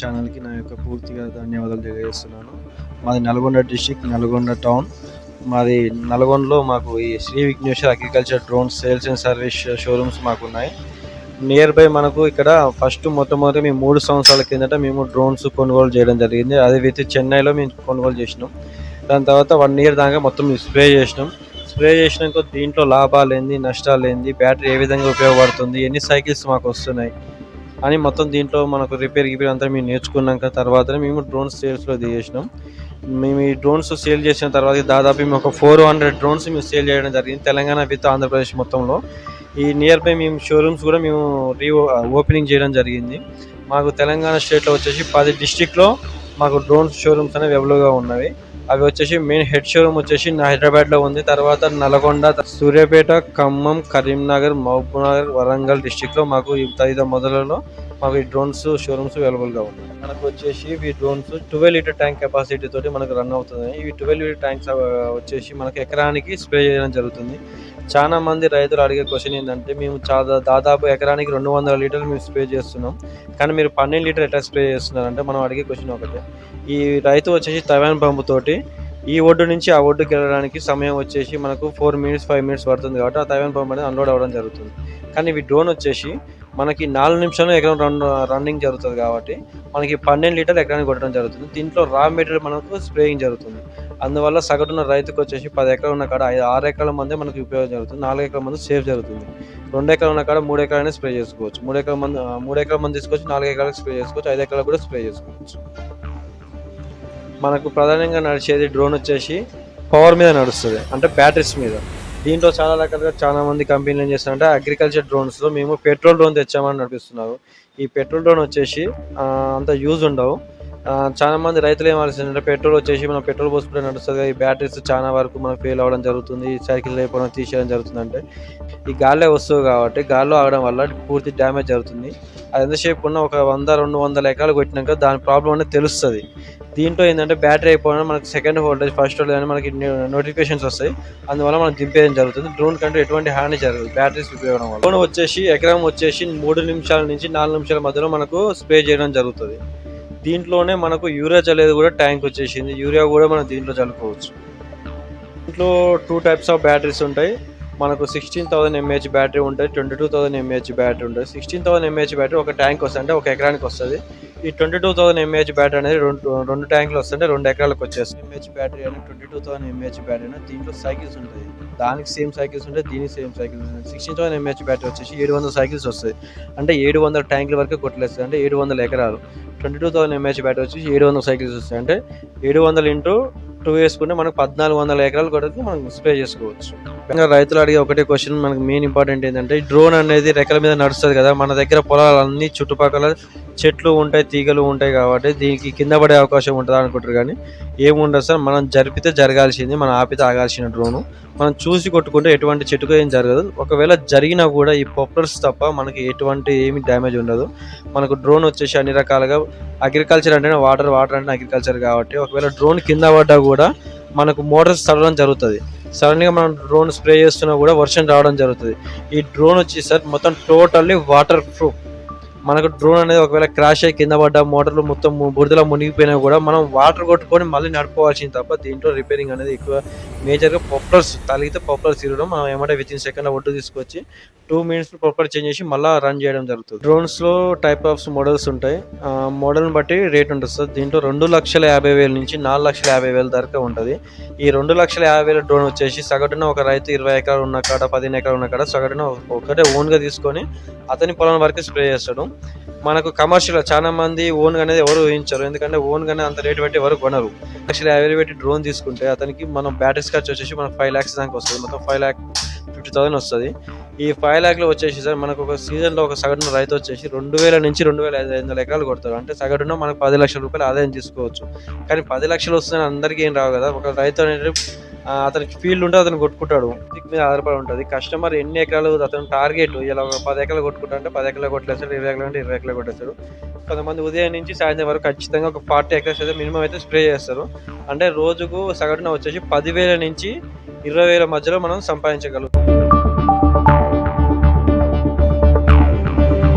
ఛానల్కి నా యొక్క పూర్తిగా ధన్యవాదాలు తెలియజేస్తున్నాను. మాది నల్గొండ డిస్టిక్ నల్గొండ టౌన్. మాది నల్గొండలో మాకు ఈ Sri Vighneswara agriculture drone sales and service showrooms మాకు ఉన్నాయి నియర్ బై మనకు ఇక్కడ ఫస్ట్ మొట్టమొదటి మేము మూడు సంవత్సరాల కిందట మేము డ్రోన్స్ కొనుగోలు చేయడం జరిగింది. అది విత్ చెన్నైలో మేము కొనుగోలు చేసినాం. దాని తర్వాత వన్ ఇయర్ దాకా మొత్తం మేము స్ప్రే చేసినాం. స్ప్రే చేసినాక దీంట్లో లాభాలు ఏంది నష్టాలు ఏంది బ్యాటరీ ఏ విధంగా ఉపయోగపడుతుంది ఎన్ని సైకిల్స్ మాకు వస్తున్నాయి అని మొత్తం దీంట్లో మనకు రిపేర్ గిపేర్ అంతా మేము నేర్చుకున్నాక తర్వాతనే మేము డ్రోన్స్ సేల్స్లో చేసినాం. మేము ఈ డ్రోన్స్ సేల్ చేసిన తర్వాత దాదాపు మేము ఒక ఫోర్ హండ్రెడ్ డ్రోన్స్ మేము సేల్ చేయడం జరిగింది తెలంగాణ విత్ ఆంధ్రప్రదేశ్ మొత్తంలో. ఈ నియర్ బై మేము షోరూమ్స్ కూడా మేము రీ ఓపెనింగ్ uh, చేయడం జరిగింది. మాకు తెలంగాణ స్టేట్లో వచ్చేసి పది డిస్టిక్లో మాకు డ్రోన్స్ షోరూమ్స్ అనేవి అవైలబుల్గా ఉన్నవి. అవి వచ్చేసి మెయిన్ హెడ్ షోరూమ్ వచ్చేసి హైదరాబాద్లో ఉంది. తర్వాత నల్గొండ సూర్యాపేట ఖమ్మం కరీంనగర్ మహబూబ్నగర్ వరంగల్ డిస్టిక్లో మాకు తదితర మొదలలో మాకు ఈ డ్రోన్స్ షోరూమ్స్ అవైలబుల్గా ఉన్నాయి. మనకు వచ్చేసి ఈ drones twelve litre tank capacity తోటి మనకు రన్ అవుతుంది ఇవి ట్వెల్వ్ లీటర్ ట్యాంక్స్ వచ్చేసి మనకు ఎకరానికి స్ప్రే చేయడం జరుగుతుంది. చాలా మంది రైతులు అడిగే క్వశ్చన్ ఏంటంటే మేము చాలా దాదాపు ఎకరానికి రెండు వందల లీటర్లు మేము స్ప్రే చేస్తున్నాం. కానీ మీరు పన్నెండు లీటర్ ఎట్లా స్ప్రే చేస్తున్నారంటే మనం అడిగే క్వశ్చన్ ఒకటే. ఈ రైతు వచ్చేసి తవాన్ పంపుతోటి ఈ ఒడ్డు నుంచి ఆ ఒడ్డుకి వెళ్ళడానికి సమయం వచ్చేసి మనకు ఫోర్ మినిట్స్ ఫైవ్ మినిట్స్ పడుతుంది కాబట్టి ఆ తవాన్ పంప్ అనేది అన్లోడ్ అవ్వడం జరుగుతుంది. కానీ ఇవి డ్రోన్ వచ్చేసి మనకి నాలుగు నిమిషాలు ఎకరం రన్ రన్నింగ్ జరుగుతుంది కాబట్టి మనకి పన్నెండు లీటర్లు ఎకరానికి కొట్టడం జరుగుతుంది. దీంట్లో రా మెటీరియల్ మనకు స్ప్రేయింగ్ జరుగుతుంది. అందువల్ల సగటున రైతుకు వచ్చేసి పది ఎకరాలు ఉన్న కాడ ఐదు ఆరు ఎకరాల మంది మనకి ఉపయోగం జరుగుతుంది. నాలుగు ఎకరాల మంది సేఫ్ జరుగుతుంది. రెండు ఎకరాలు ఉన్న కాడ మూడు ఎకరాలనే స్ప్రే చేసుకోవచ్చు. మూడు ఎకరాల మంది మూడు ఎకరాల మంది తీసుకోవచ్చు నాలుగు ఎకరాలకు స్ప్రే చేసుకోవచ్చు. ఐదు ఎకరాలకు కూడా స్ప్రే చేసుకోవచ్చు. మనకు ప్రధానంగా నడిచేది డ్రోన్ వచ్చేసి పవర్ మీద నడుస్తుంది. అంటే బ్యాటరీస్ మీద. దీంట్లో చాలా రకాలుగా చాలా మంది కంపెనీలు ఏం చేస్తారంటే అగ్రికల్చర్ డ్రోన్స్లో మేము పెట్రోల్ డ్రోన్ తెచ్చామని నడిపిస్తున్నారు. ఈ పెట్రోల్ డ్రోన్ వచ్చేసి అంత యూజ్ ఉండవు. చాలా మంది రైతులు ఏం ఆలోచిస్తుంటే పెట్రోల్ వచ్చేసి మనం పెట్రోల్ పోసుకుంటే నడుస్తుంది ఈ బ్యాటరీస్ చాలా వరకు మనకు ఫెయిల్ అవ్వడం జరుగుతుంది సైకిల్ లేకపోవడం తీసేయడం జరుగుతుంది అంటే ఈ గాల్లో వస్తువు కాబట్టి గాల్లో ఆగడం వల్ల పూర్తి డ్యామేజ్ జరుగుతుంది. అది ఎంతసేపు ఉన్న ఒక వంద రెండు వందల ఎకరాలు కొట్టినాక దాని ప్రాబ్లం అనేది తెలుస్తుంది. దీంట్లో ఏంటంటే బ్యాటరీ అయిపోయినా మనకి సెకండ్ వోల్టేజ్ ఫస్ట్ వోల్టేజ్ అని మనకి నోటిఫికేషన్స్ వస్తాయి. అందువల్ల మనం దింపేయడం జరుగుతుంది. డ్రోన్ కంటే ఎటువంటి హాని జరగదు బ్యాటరీస్ ఉపయోగం వల్ల. డ్రోన్ వచ్చేసి ఎకరం వచ్చేసి మూడు నిమిషాల నుంచి నాలుగు నిమిషాల మధ్యలో మనకు స్ప్రే చేయడం జరుగుతుంది. దీంట్లోనే మనకు యూరియా చల్లేది కూడా ట్యాంక్ వచ్చేసింది. యూరియా కూడా మనం దీంట్లో చల్లుకోవచ్చు. దీంట్లో టూ టైప్స్ ఆఫ్ బ్యాటరీస్ ఉంటాయి. మనకు సిక్స్టీన్ థౌసండ్ ఎంఏహెచ్ బ్యాటరీ ఉంటుంది twenty two thousand mAh battery ఉంటుంది సిక్స్టీన్ థౌసండ్ ఎంఏహెచ్ బ్యాటరీ ఒక ట్యాంక్ వస్తుంది అంటే ఒక ఎకరానికి వస్తుంది. ఈ twenty two thousand mAh battery అనేది రెండు రెండు ట్యాంకులు వస్తుంటే రెండు ఎకరాలకు వచ్చేస్తుంది. ఎంఏహెచ్ బ్యాటరీ అనేది twenty two thousand mAh battery అనేది దీంట్లో సైకిల్స్ ఉంటాయి. దానికి సేమ్ సైకిల్స్ ఉంటాయి దీనికి సేమ్ సైకిల్స్ ఉంటాయి. సిక్స్టీన్ థౌసండ్ ఎంఏహెచ్ బ్యాటరీ వచ్చేసి ఏడు వందల సైకిల్స్ వస్తాయి. అంటే ఏడు వందల ట్యాంకుల వరకు కొట్టలేస్తుంది. అంటే ఏడు వందల ఎకరాలు. Twenty two thousand mAh battery వచ్చి ఏడు వందల సైకిల్స్ వస్తాయి. అంటే ఏడు వందలు ఇంటూ టూ వేసుకుంటే మనకు పద్నాలుగు వందల ఎకరాలు కొరకు మనం స్ప్రే చేసుకోవచ్చు. ఇంకా రైతులు అడిగే ఒకటే క్వశ్చన్ మనకు మెయిన్ ఇంపార్టెంట్ ఏంటంటే డ్రోన్ అనేది రెక్కల మీద నడుస్తుంది కదా మన దగ్గర పొలాలన్నీ చుట్టుపక్కల చెట్లు ఉంటాయి తీగలు ఉంటాయి కాబట్టి దీనికి కింద పడే అవకాశం ఉంటుంది అనుకుంటారు కానీ ఏముండదు సార్. మనం జరిపితే జరగాల్సింది మనం ఆపితే ఆగాల్సిన డ్రోను మనం చూసి కొట్టుకుంటే ఎటువంటి చెట్టుకు ఏం జరగదు. ఒకవేళ జరిగినా కూడా ఈ పాపులర్స్ తప్ప మనకి ఎటువంటి ఏమి డ్యామేజ్ ఉండదు. మనకు డ్రోన్ వచ్చేసి అన్ని రకాలుగా అగ్రికల్చర్ అంటేనే వాటర్ వాటర్ అంటే అగ్రికల్చర్ కాబట్టి ఒకవేళ డ్రోన్ కింద పడ్డా కూడా మనకు మోటార్స్ తడడం జరుగుతుంది. సడన్గా మనం డ్రోన్ స్ప్రే చేస్తున్నా కూడా వర్షం రావడం జరుగుతుంది. ఈ డ్రోన్ వచ్చి సార్ మొత్తం టోటల్లీ వాటర్ ప్రూఫ్ మనకు డ్రోన్ అనేది ఒకవేళ క్రాష్ అయ్యి కింద పడ్డ మోటార్లు మొత్తం బురదలో మునిగిపోయినా కూడా మనం వాటర్ కొట్టుకొని మళ్ళీ నడుపుకోవాల్సింది తప్ప దీంట్లో రిపేరింగ్ అనేది ఎక్కువ మేజర్గా పాపులర్స్ తలిగితే పాపులర్స్ తిరగడం మనం ఏమంటే విత్ ఇన్ సెకండ్ ఒడ్డు తీసుకొచ్చి టూ మినిట్స్ ప్రొపర్ చేంజ్ చేసి మళ్ళీ రన్ చేయడం జరుగుతుంది. డ్రోన్స్లో టైప్ ఆఫ్ మోడల్స్ ఉంటాయి. మోడల్ని బట్టి రేట్ ఉంటుంది సార్. దీంట్లో రెండు లక్షల యాభై వేల నుంచి నాలుగు లక్షల యాభై వేల దాకా ఉంటుంది. ఈ రెండు లక్షల యాభై వేల డ్రోన్ వచ్చేసి సగటున ఒక రైతు ఇరవై ఎకరాలు ఉన్న కాడ పదిహేను ఎకరాలు ఉన్న కాడ సగటున ఒకటే ఓన్గా తీసుకొని అతని పొలం వరకు స్ప్రే చేస్తాడు. మనకు కమర్షియల్ చాలా మంది ఓన్ అనేది ఎవరు ఊహించరు. ఎందుకంటే ఓన్ గానే అంత రేటు పెట్టి ఎవరు కొనరు. యాక్చువల్లీ యాభై పెట్టి డ్రోన్ తీసుకుంటే అతనికి మనం బ్యాటరీస్ ఖర్చు వచ్చేసి మనకు ఫైవ్ ల్యాక్స్ దాకా వస్తుంది. మొత్తం ఫైవ్ ల్యాక్ ఫిఫ్టీ థౌసండ్ వస్తుంది. ఈ ఫైవ్ ల్యాక్లో వచ్చేసి సార్ మనకు ఒక సీజన్లో ఒక సగటున రైతు వచ్చేసి రెండు వేల నుంచి రెండు వేల ఐదు వందల ఎకరాలు కొడతారు. అంటే సగటున మనకు పది లక్షల రూపాయలు ఆదాయం తీసుకోవచ్చు. కానీ పది లక్షలు వస్తుందని అందరికీ ఏం రావు కదా. ఒక రైతు అనేది అతనికి ఫీల్డ్ ఉంటే అతను కొట్టుకుంటాడు. దీని మీద ఆధారపడి ఉంటుంది. కస్టమర్ ఎన్ని ఎకరాలు అతను టార్గెట్ ఇలా ఒక పది ఎకరాలు కొట్టుకుంటా అంటే పది ఎకరాలు కొట్టేస్తాడు ఇరవై ఎకరాలు అంటే ఇరవై ఎకరాలు కొట్టేస్తాడు. కొంతమంది ఉదయం నుంచి సాయంత్రం వరకు ఖచ్చితంగా ఒక ఫార్టీ ఎకర్స్ అయితే మినిమం అయితే స్ప్రే చేస్తారు. అంటే రోజుకు సగటున వచ్చేసి పదివేల నుంచి ఇరవై వేల మధ్యలో మనం సంపాదించగలుగుతాం.